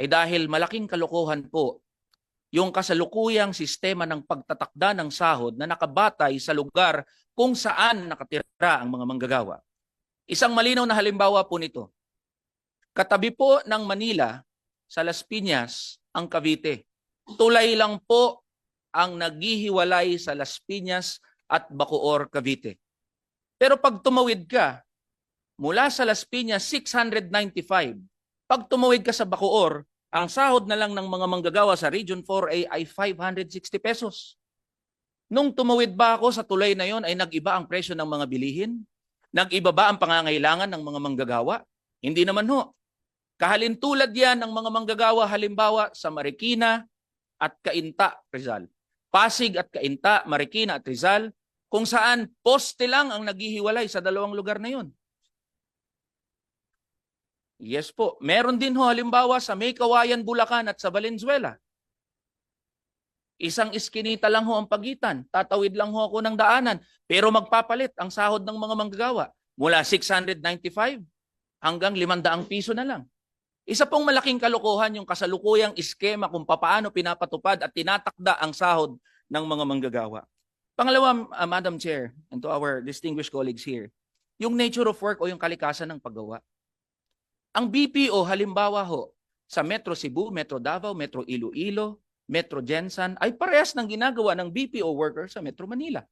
ay dahil malaking kalokohan po yung kasalukuyang sistema ng pagtatakda ng sahod na nakabatay sa lugar kung saan nakatira ang mga manggagawa. Isang malinaw na halimbawa po nito. Katabi po ng Manila sa Las Piñas ang Cavite. Tulay lang po ang naghihiwalay sa Las Piñas at Bacoor, Cavite. Pero pag tumawid ka mula sa Las Piñas 695, pag tumawid ka sa Bacoor, ang sahod na lang ng mga manggagawa sa Region 4A ay 560 pesos. Nung tumawid ba ako sa tulay na yon ay nag-iba ang presyo ng mga bilihin? Nag-iba ba ang pangangailangan ng mga manggagawa? Hindi naman ho. Kahalintulad yan ng mga manggagawa halimbawa sa Marikina at Cainta, Rizal. Pasig at Cainta, Marikina at Rizal, kung saan poste lang ang naghihiwalay sa dalawang lugar na yon. Yes po. Meron din ho halimbawa sa May Kawayan, Bulacan at sa Valenzuela. Isang iskinita lang ho ang pagitan. Tatawid lang ho ako ng daanan. Pero magpapalit ang sahod ng mga manggagawa. Mula 695 hanggang 500 piso na lang. Isa pong malaking kalokohan yung kasalukuyang iskema kung papaano pinapatupad at tinatakda ang sahod ng mga manggagawa. Pangalawa, uh, Madam Chair, and to our distinguished colleagues here, yung nature of work o yung kalikasan ng paggawa. Ang BPO halimbawa ho, sa Metro Cebu, Metro Davao, Metro Iloilo, Metro Jensan ay parehas ng ginagawa ng BPO worker sa Metro Manila.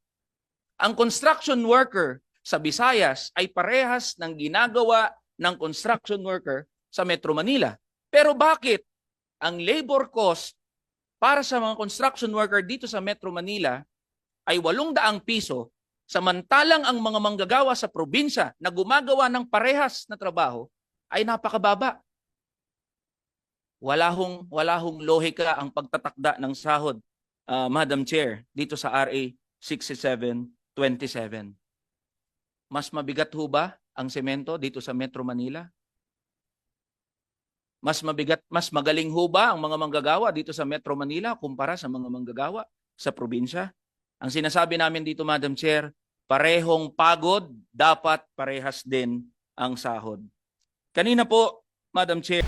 Ang construction worker sa Visayas ay parehas ng ginagawa ng construction worker sa Metro Manila. Pero bakit ang labor cost para sa mga construction worker dito sa Metro Manila ay 800 piso samantalang ang mga manggagawa sa probinsya na gumagawa ng parehas na trabaho ay napakababa. Wala hong, wala hong lohika ang pagtatakda ng sahod, uh, Madam Chair, dito sa RA 6727. Mas mabigat ho ba ang semento dito sa Metro Manila? Mas mabigat, mas magaling ho ba ang mga manggagawa dito sa Metro Manila kumpara sa mga manggagawa sa probinsya? Ang sinasabi namin dito, Madam Chair, parehong pagod, dapat parehas din ang sahod. Kanina po, Madam Chair,